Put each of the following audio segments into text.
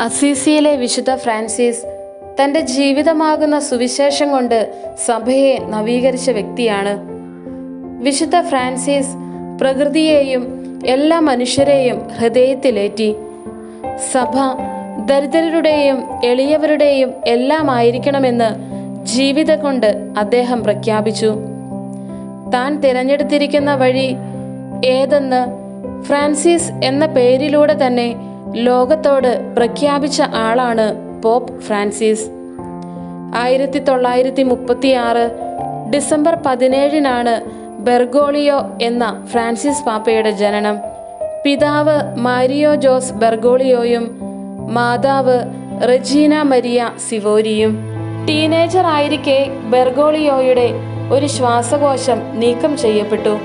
അസീസിയിലെ വിശുദ്ധ ഫ്രാൻസിസ് തന്റെ ജീവിതമാകുന്ന സുവിശേഷം കൊണ്ട് സഭയെ നവീകരിച്ച വ്യക്തിയാണ്. വിശുദ്ധ ഫ്രാൻസിസ് പ്രകൃതിയെയും എല്ലാ മനുഷ്യരെയും ഹൃദയത്തിലേറ്റി. സഭ ദരിദ്രരുടെയും എളിയവരുടെയും എല്ലാം ആയിരിക്കണമെന്ന് ജീവിതം കൊണ്ട് അദ്ദേഹം പ്രഖ്യാപിച്ചു. താൻ തിരഞ്ഞെടുത്തിരിക്കുന്ന വഴി ഏതെന്ന് ഫ്രാൻസിസ് എന്ന പേരിലൂടെ തന്നെ ലോകത്തോട് പ്രഖ്യാപിച്ച ആളാണ് പോപ്പ് ഫ്രാൻസിസ്. ആയിരത്തി തൊള്ളായിരത്തി മുപ്പത്തി ആറ് ഡിസംബർ പതിനേഴിനാണ് ബെർഗോളിയോ എന്ന ഫ്രാൻസിസ് പാപ്പയുടെ ജനനം. പിതാവ് മാരിയോ ജോസ് ബെർഗോളിയോയും മാതാവ് റെജീന മരിയ സിവോരിയും. ടീനേജർ ആയിരിക്കെ ബെർഗോളിയോയുടെ ഒരു ശ്വാസകോശം നീക്കം ചെയ്യപ്പെട്ടു.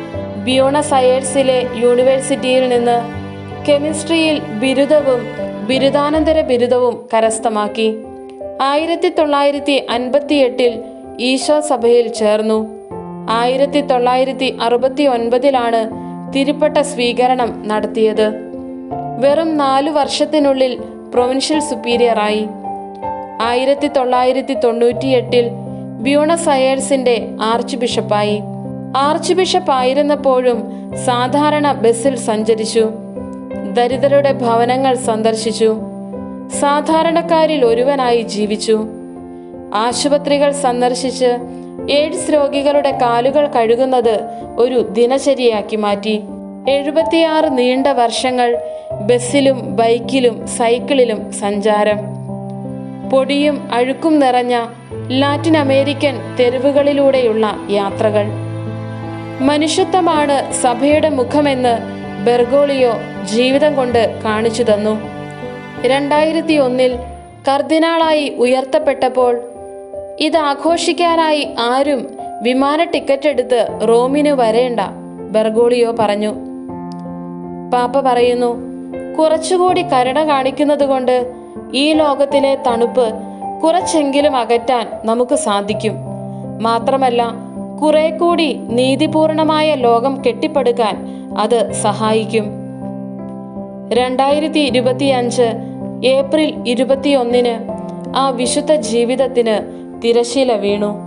ബ്യൂണസ് അയേഴ്സിലെ യൂണിവേഴ്സിറ്റിയിൽ നിന്ന് കെമിസ്ട്രിയിൽ ബിരുദവും ബിരുദാനന്തര ബിരുദവും കരസ്ഥമാക്കി. ആയിരത്തി തൊള്ളായിരത്തി അൻപത്തിയെട്ടിൽ ഈശോ സഭയിൽ ചേർന്നു. ആയിരത്തി തൊള്ളായിരത്തി അറുപത്തി ഒൻപതിലാണ് തിരുപ്പട്ട സ്വീകരണം നടത്തിയത്. വെറും നാലു വർഷത്തിനുള്ളിൽ പ്രൊവിൻഷ്യൽ സുപ്പീരിയറായി. ആയിരത്തി തൊള്ളായിരത്തി തൊണ്ണൂറ്റിയെട്ടിൽ ബ്യൂണസ് അയേഴ്സിന്റെ ആർച്ച് ബിഷപ്പായി. ആർച്ച് ബിഷപ്പ് ആയിരുന്നപ്പോഴും സാധാരണ ബസ്സിൽ സഞ്ചരിച്ചു. ദരിദ്രരുടെ ഭവനങ്ങൾ സന്ദർശിച്ചു. സാധാരണക്കാരിൽ ഒരുവനായി ജീവിച്ചു. ആശുപത്രികൾ സന്ദർശിച്ച് എയ്ഡ്സ് രോഗികളുടെ കാലുകൾ കഴുകുന്നത് ഒരു ദിനചര്യയാക്കി മാറ്റി. എഴുപത്തിയാറ് നീണ്ട വർഷങ്ങൾ ബസ്സിലും ബൈക്കിലും സൈക്കിളിലും സഞ്ചാരം. പൊടിയും അഴുക്കും നിറഞ്ഞ ലാറ്റിൻ അമേരിക്കൻ തെരുവുകളിലൂടെയുള്ള യാത്രകൾ. മനുഷ്യത്വമാണ് സഭയുടെ മുഖമെന്ന് ബെർഗോളിയോ ജീവിതം കൊണ്ട് കാണിച്ചു തന്നു. രണ്ടായിരത്തി ഒന്നിൽ കർദിനാളായി ഉയർത്തപ്പെട്ടപ്പോൾ ഇത് ആഘോഷിക്കാനായി ആരും വിമാന ടിക്കറ്റ് എടുത്ത് റോമിന് വരേണ്ട ബെർഗോളിയോ പറഞ്ഞു. പാപ്പ പറയുന്നു കുറച്ചുകൂടി കരുണ കാണിക്കുന്നത് കൊണ്ട് ഈ ലോകത്തിലെ തണുപ്പ് കുറച്ചെങ്കിലും അകറ്റാൻ നമുക്ക് സാധിക്കും. മാത്രമല്ല കുറെ കൂടി നീതിപൂർണമായ ലോകം കെട്ടിപ്പടുക്കാൻ അത് സഹായിക്കും. രണ്ടായിരത്തി ഇരുപത്തിയഞ്ച് ഏപ്രിൽ ഇരുപത്തിയൊന്നിന് ആ വിശുദ്ധ ജീവിതത്തിന് തിരശീല വീണു.